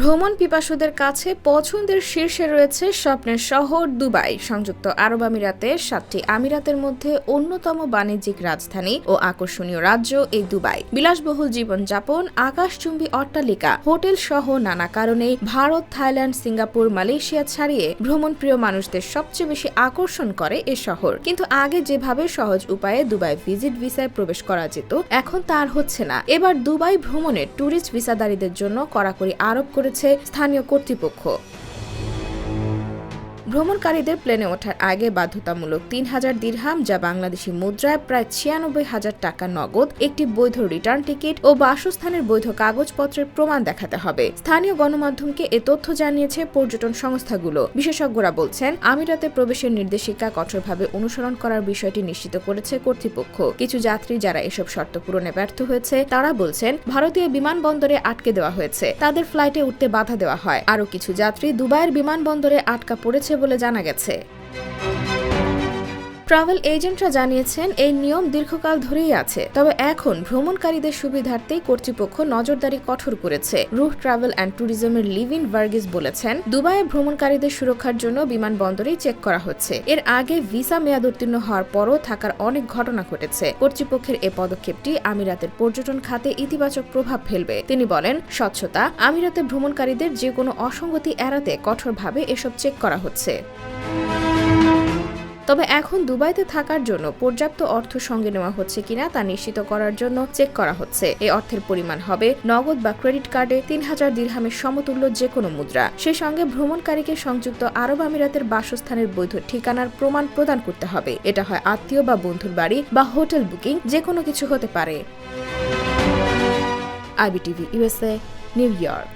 ভ্রমণ পিপাসুদের কাছে পছন্দের শীর্ষে রয়েছে স্বপ্নের শহর দুবাই। সংযুক্ত আরব আমিরাতে সাতটি আমিরাতের মধ্যে অন্যতম বাণিজ্যিক রাজধানী ও আকর্ষণীয় রাজ্য এই দুবাই। বিলাসবহুল জীবনযাপন, আকাশচুম্বী অট্টালিকা, হোটেল সহ নানা কারণে ভারত, থাইল্যান্ড, সিঙ্গাপুর, মালয়েশিয়া ছাড়িয়ে ভ্রমণ প্রিয় মানুষদের সবচেয়ে বেশি আকর্ষণ করে এ শহর। কিন্তু আগে যেভাবে সহজ উপায়ে দুবাই ভিজিট ভিসায় প্রবেশ করা যেত, এখন তার হচ্ছে না। এবার দুবাই ভ্রমণের ট্যুরিস্ট ভিসাদারীদের জন্য কড়াকড়ি আরোপ করেছে স্থানীয় কর্তৃপক্ষ। ভ্রমণকারীদের প্লেনে ওঠার আগে বাধ্যতামূলক তিন হাজার দিরহাম, যা বাংলাদেশি মুদ্রায় প্রায় ছিয়ানব্বই হাজার টাকা নগদ, একটি বৈধ রিটার্ন টিকিট ও বাসস্থানের বৈধ কাগজপত্রের প্রমাণ দেখাতে হবে। স্থানীয় গণমাধ্যমকে এ তথ্য জানিয়েছে পর্যটন সংস্থাগুলো। বিশেষজ্ঞরা বলছেন, আমিরাতে প্রবেশের নির্দেশিকা কঠোরভাবে অনুসরণ করার বিষয়টি নিশ্চিত করেছে কর্তৃপক্ষ। কিছু যাত্রী যারা এসব শর্ত পূরণে ব্যর্থ হয়েছে, তারা বলছেন, ভারতীয় বিমানবন্দরে আটকে দেওয়া হয়েছে। তাদের ফ্লাইটে উঠতে বাধা দেওয়া হয়। আরও কিছু যাত্রী দুবাইয়ের বিমানবন্দরে আটকা পড়েছে বলে জানা গেছে। ট্রাভেল এজেন্টরা জানিয়েছেন, এই নিয়ম দীর্ঘকাল ধরেই আছে। তবে এখন ভ্রমণকারীদের সুবিধার্থেই কর্তৃপক্ষ নজরদারি কঠোর করেছে। রুহ ট্রাভেল অ্যান্ড ট্যুরিজমের লিভিন ভার্গিস বলেছেন, দুবাইয়ে ভ্রমণকারীদের সুরক্ষার জন্য বিমানবন্দরেই চেক করা হচ্ছে। এর আগে ভিসা মেয়াদ উত্তীর্ণ হওয়ার পরও থাকার অনেক ঘটনা ঘটেছে। কর্তৃপক্ষের এ পদক্ষেপটি আমিরাতের পর্যটন খাতে ইতিবাচক প্রভাব ফেলবে। তিনি বলেন, স্বচ্ছতা, আমিরাতে ভ্রমণকারীদের যে কোনো অসঙ্গতি এড়াতে কঠোরভাবে এসব চেক করা হচ্ছে। তবে এখন দুবাইতে থাকার জন্য পর্যাপ্ত অর্থ সঙ্গে নেওয়া হচ্ছে কিনা তা নিশ্চিত করার জন্য চেক করা হচ্ছে। এই অর্থের পরিমাণ হবে নগদ বা ক্রেডিট কার্ডে তিন হাজার দিরহামের সমতুল্য যে কোনো মুদ্রা। সে সঙ্গে ভ্রমণকারীকে সংযুক্ত আরব আমিরাতের বাসস্থানের বৈধ ঠিকানার প্রমাণ প্রদান করতে হবে। এটা হয় আত্মীয় বা বন্ধুর বাড়ি বা হোটেল বুকিং যে কোনো কিছু হতে পারে। IBTV USA New York.